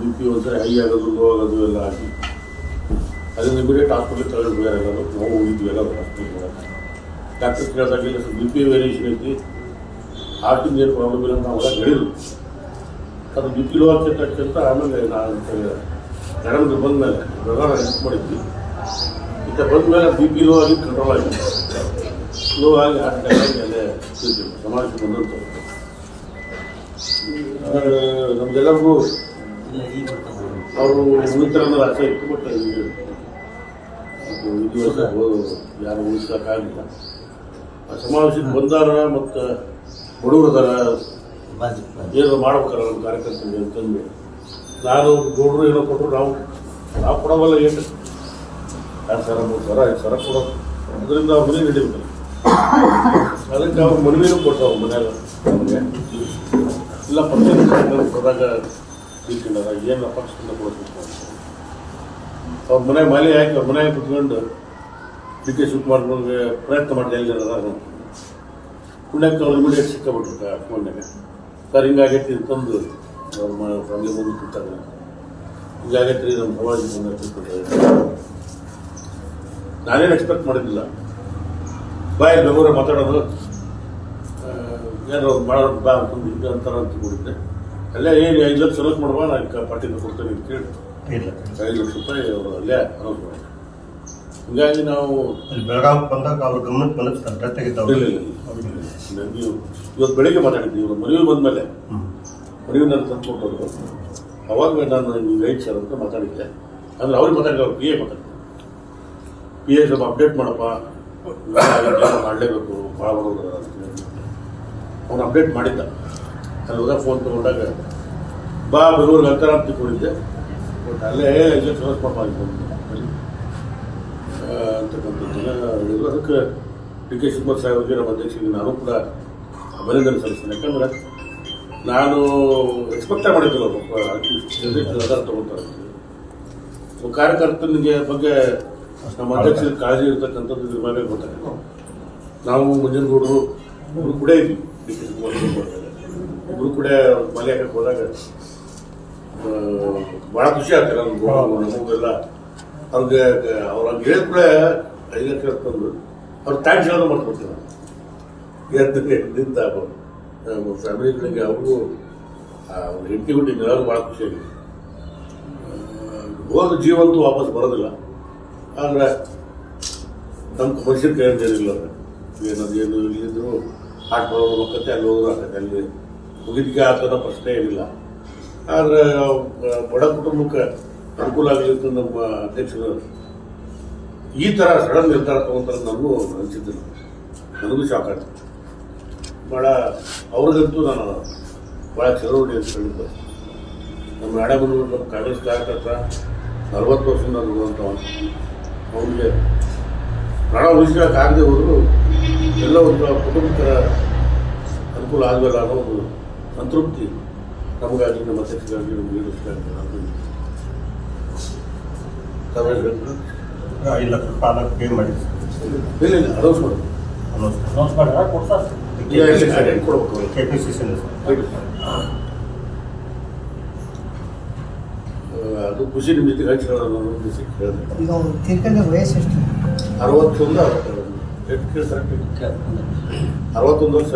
B P high ಆಗೋದು low ಆಗೋದು ಎಲ್ಲ ಆಗಿ ಅದನ್ನ ಇಮಿಡಿಯೇಟ್ ಹಾಸ್ಪಿಟ್ಲಿಗೆ ತಗೊಂಡು ಎಲ್ಲರೂ. ನಾವು ಹೋಗಿದ್ವಿ ಎಲ್ಲ ಹಾಸ್ಪಿಟ್ಲಿಗೆ ಡಾಕ್ಟರ್ ಕೇಳಿದಾಗ ಇಲ್ಲ ಬಿ ಪಿ ವೇರಿಯೇಷನ್ ಐತಿ. ಹಾರ್ಟಿಂದ ಏನು ಪ್ರಾಬ್ಲಮ್ ಇಲ್ಲ ಅಂತ ಅವಾಗ ಹೇಳಿದ್ರು ಅದು ಬಿ ಪಿ ಲೋ ಅಂತ ಆಮೇಲೆ ನಾನು ಮೇಡಮ್ಗೆ ಬಂದಮೇಲೆ ಪ್ರಧಾನ ಹೆಲ್ಪ್ ಮಾಡಿದ್ವಿ. ಈಗ ಬಂದಮೇಲೆ ಬಿ ಪಿ ಲೋ ಆಗಿ ಕಂಟ್ರೋಲ್ ಆಗಿದೆ. ಲೋ ಆಗಿ ಹಾರ್ಟ್ ಅಟ್ಯಾಕ್ ಆಗಿ ಅಲ್ಲೇ. ಸಮಾಜಕ್ಕೆ ಬಂದಂತ ನಮ್ಗೆಲ್ಲರಿಗೂ ಅವರು ಉಳಿತಾರ ಆಸೆ ಇತ್ತು ಬಟ್ ಈಗ ವರ್ಷ ಯಾರು ಉಳಿಸೋಕ್ಕಾಗಿಲ್ಲ ಆ ಸಮಾವೇಶಕ್ಕೆ ಬಂದಾರ ಮತ್ತು ಬಡವರದಾರ ಏನು ಮಾಡ್ಬೇಕಾರ ನಮ್ಮ ಕಾರ್ಯಕರ್ತರಿಗೆ ಅಂತಂದು. ನಾನು ಗೌಡ್ರು ಏನೋ ಕೊಟ್ಟರು ನಾವು ನಾವು ಕೊಡೋವಲ್ಲ ಏನು ಎರಡು ಸರ ಮೂರು ಸರ ಐದು ಸರ ಕೊಡೋದು? ಅದರಿಂದ ಅವ್ರ ಮನೆ ನಡೀಬೇಕು ಅದಕ್ಕೆ ಅವ್ರ ಮನವಿನೂ ಕೊಟ್ಟರು ಅವ್ರ ಮನ್ಯಾಗ ನಮಗೆ ಇಲ್ಲ ಪಕ್ಷ ಕೊಡಾಗ ತಿಳ್ಕೊಂಡಾರ ಏನು ಪಕ್ಷದಿಂದ ಕೊಡಬೇಕು. ಅವ್ರ ಮನೆ ಮಾಲಿ ಹಾಕಿ ಅವ್ರ ಮನೆ ಕುತ್ಕೊಂಡು ಡಿ ಕೆ ಶಿವಕುಮಾರ್ಗೆ ಪ್ರಯತ್ನ ಮಾಡಿದೆ ಎಲ್ಲಿರೋದಾಗ ಪುಣ್ಯಕ್ಕೆ ಅವ್ರು ಇಮಿಡಿಯೇಟ್ ಸಿಕ್ಕಾಬಿಟ್ರು ಫೋನ್ನಾಗ ಸರ್ ಹಿಂಗಾಗೈತಿ ಅಂತಂದು ಅವ್ರ ಮನೆ ಮುಂದೆ ಕೂತಾಗ. ಹಿಂಗಾಗೈತಿ ನಮ್ಮ ಸಮಾಜ ಕೂತ್ಬಿಟ್ರೆ ನಾನೇನು ಎಕ್ಸ್ಪೆಕ್ಟ್ ಮಾಡಿದ್ದಿಲ್ಲ. ಬಾಯ್ ಬೆಂಗಳೂರ ಮಾತಾಡೋದು ಏನೋ ಮಾಡೋದು ಬಾ ಅಂತಂದು ಅಂತ ಕೂಡಿದ್ದೆ. ಅಲ್ಲೇ ಏನು ಐದು ಲಕ್ಷ ಅನೌನ್ಸ್ ಮಾಡುವ ನಾನು ಪಾರ್ಟಿನ ಕೊಡ್ತೇನೆ ಅಂತ ಕೇಳಿ ಐದು ಲಕ್ಷ ರೂಪಾಯಿ ಅವರು ಅಲ್ಲೇ ಅನೌನ್ಸ್ ಮಾಡಿದ್ರು. ಹಿಂಗಾಗಿ ನಾವು ಅಲ್ಲಿ ಬೆಳಗಾವಿ ಬಂದಾಗ ಅವ್ರ ಗಮನಕ್ಕೆ ಬಂದ ಜೊತೆಗಿದ್ದವ್ರು ಇಲ್ಲ, ಇಲ್ಲ, ಇಲ್ಲ. ನೀವು ಇವತ್ತು ಬೆಳಿಗ್ಗೆ ಮಾತಾಡಿದ್ವಿ ಇವರು ಮದುವೆ ಬಂದಮೇಲೆ. ಮದುವೆ ನಾನು ತಂದುಕೊಟ್ಟರು ಅವಾಗ ನಾನು ನಿಮ್ಗೆ ಐದು ಸರ್ ಅಂತ ಮಾತಾಡಿದ್ದೆ. ಅಂದ್ರೆ ಅವ್ರಿಗೆ ಮಾತಾಡಿದ್ರೆ ಅವ್ರು ಪಿ ಎ ಮಾತಾಡಿದ್ರು. ಪಿ ಎ ಸ್ವಲ್ಪ ಅಪ್ಡೇಟ್ ಮಾಡಪ್ಪ. ಮಾಡಲೇಬೇಕು ಭಾಳ ಬರೋದು ಅವನು ಅಪ್ಡೇಟ್ ಮಾಡಿದ್ದ. ಅಲ್ಲಿ ಹೋದಾಗ ಫೋನ್ ತಗೊಂಡಾಗ, ಬಾ ಬೆಂಗಳೂರಿಗೆ ಅಂತಾರ ಅಂತ ಕೊಡಿದ್ದೆ. ಬಟ್ ಅಲ್ಲೇ ಇಲ್ಲ ಚಲೋ ಮಾಡ್ಬಾರ್ದು ಅಂತಕ್ಕಂಥದ್ದನ್ನ ಅದಕ್ಕೆ ಡಿ ಕೆ ಶಿವಕುಮಾರ್ ಸಾಹೇಬ್ರಿಗೆ ನಮ್ಮ ಅಧ್ಯಕ್ಷರಿಗೆ ನಾನು ಕೂಡ ಅಭಿನಂದನೆ ಸಲ್ಲಿಸ್ತೇನೆ. ಯಾಕಂದ್ರೆ ನಾನು ಎಕ್ಸ್ಪೆಕ್ಟ್ ಮಾಡಿದ್ದಿಲ್ಲ ತಗೋತಾರೆ ಒಬ್ಬ ಕಾರ್ಯಕರ್ತನಿಗೆ ಬಗ್ಗೆ ನಮ್ಮ ಅಧ್ಯಕ್ಷರಿಗೆ ಕಾಳಜಿ ಇರ್ತಕ್ಕಂಥದ್ದು ಇದ್ರ ಮೇಲೆ ಗೊತ್ತಾಗ ನಾವು ಇಬ್ರು ಕೂಡ ಇದ್ವಿ. D K Shivakumar. ಇಬ್ರು ಕೂಡ ಮಲೆ ಹಾಕಕ್ಕೆ ಹೋದಾಗ ಭಾಳ ಖುಷಿ ಆಗ್ತಾರೆ ನಮ್ಗೆ ನಮಗೆಲ್ಲ ಅವ್ರಿಗೆ ಅವ್ರ ಹೇಳಿದ ಕೂಡ ಐದು ಕೇಳ್ಕೊಂಡು ಅವ್ರ ಟ್ಯಾಕ್ಸ್ ಹೇಳೋದು ಮಾಡ್ಕೊಡ್ತೀನಿ ಎದ್ದು ನಿಂತ ಫ್ಯಾಮಿಲಿಗಳಿಗೆ ಅವರು ಅವ್ರ ಹೆಂಡತಿ ಎಲ್ಲರೂ ಭಾಳ ಖುಷಿಯಾಗಿದೆ ಹೋದ ಜೀವಂತೂ ವಾಪಸ್ ಬರೋದಿಲ್ಲ. ಆದರೆ ನಮ್ಮ ಮನುಷ್ಯರು ಕೈಯಲ್ಲಿ ಏನಿಲ್ಲ ಏನದು ಏನು ಇಲ್ಲಿದ್ರು ಆಟ ಬರೋದು ಕಥೆ ಅಲ್ಲಿ ಹೋದ್ರು ಆಗತ್ತೆ ಅಲ್ಲಿ ಮುಗಿದಿಗೆ ಥರ ಪ್ರಶ್ನೆ ಏನಿಲ್ಲ. ಆದರೆ ಬಡ ಕುಟುಂಬಕ್ಕೆ ಅನುಕೂಲ ಆಗಲಿ ಅಂತ ನಮ್ಮ ಅಧ್ಯಕ್ಷರು. ಈ ಥರ ಸಡನ್ ನಿರ್ಧಾರ ತಗೊಂತಾರೆ ನನಗೂ ಅನಿಸಿದ್ದಿಲ್ಲ ನನಗೂ ಶಾಕ್ ಬಹಳ ಭಾಳ ಅವ್ರಿಗಂತೂ ನಾನು ಭಾಳ ಚಳವಳಿ ಅಂತ ಹೇಳಿದ್ದೆ ನಮ್ಮ ನಾಡಮಂದು ನಮ್ಮ ಕಾಂಗ್ರೆಸ್ ಕಾರ್ಯಕರ್ತ, ನಲವತ್ತು ವರ್ಷದಿಂದ ನೋಡುವಂಥ ಅವನಿಗೆ ಪ್ರಾಣ ಉಳಿಸ್ಲಿಕ್ಕಾಗದೆ ಹೋದರೂ ಎಲ್ಲ ಒಂದು ಕುಟುಂಬಕ್ಕೆ ಅನುಕೂಲ ಆಗಲ್ಲ ಅನ್ನೋ ಒಂದು ಸಂತೃಪ್ತಿ. ನಮಗಾಗಿ ನಮ್ಮ ಅಧ್ಯಕ್ಷರಾಗಿ ನಮ್ಮ ಲೀಡರ್ಸ್ಗಾಗಿ ನಾನು ಹೇಳ್ತೀರಾ? ಐದು ಲಕ್ಷ ರೂಪಾಯಿ ಪೇ ಮಾಡಿ. ಇಲ್ಲ ಇಲ್ಲ ಅನೌನ್ಸ್ ಮಾಡಿ. ಅನೌನ್ಸ್ ಮಾಡಿ. ಕೊಡ್ತಾರೆ ಇಲ್ಲ? ಇಲ್ಲ ಕೊಡ್ಬೇಕು? ಕೆ ಪಿ ಸಿ ಸಿ ಅದು ಖುಷಿ ನಿಮ್ಮ ಜೊತೆ ಹೇಳಿದೆ ಈಗ ಅವ್ರು ತೀರ್ಕೊಂಡ ವಯಸ್ಸು ಎಷ್ಟು? ಅರವತ್ತೊಂದು ಅರವತ್ತೆರಡು ಎಷ್ಟು ಕೇಳಿ ಕರೆಕ್ಟ್ ಅರವತ್ತೊಂದು ವರ್ಷ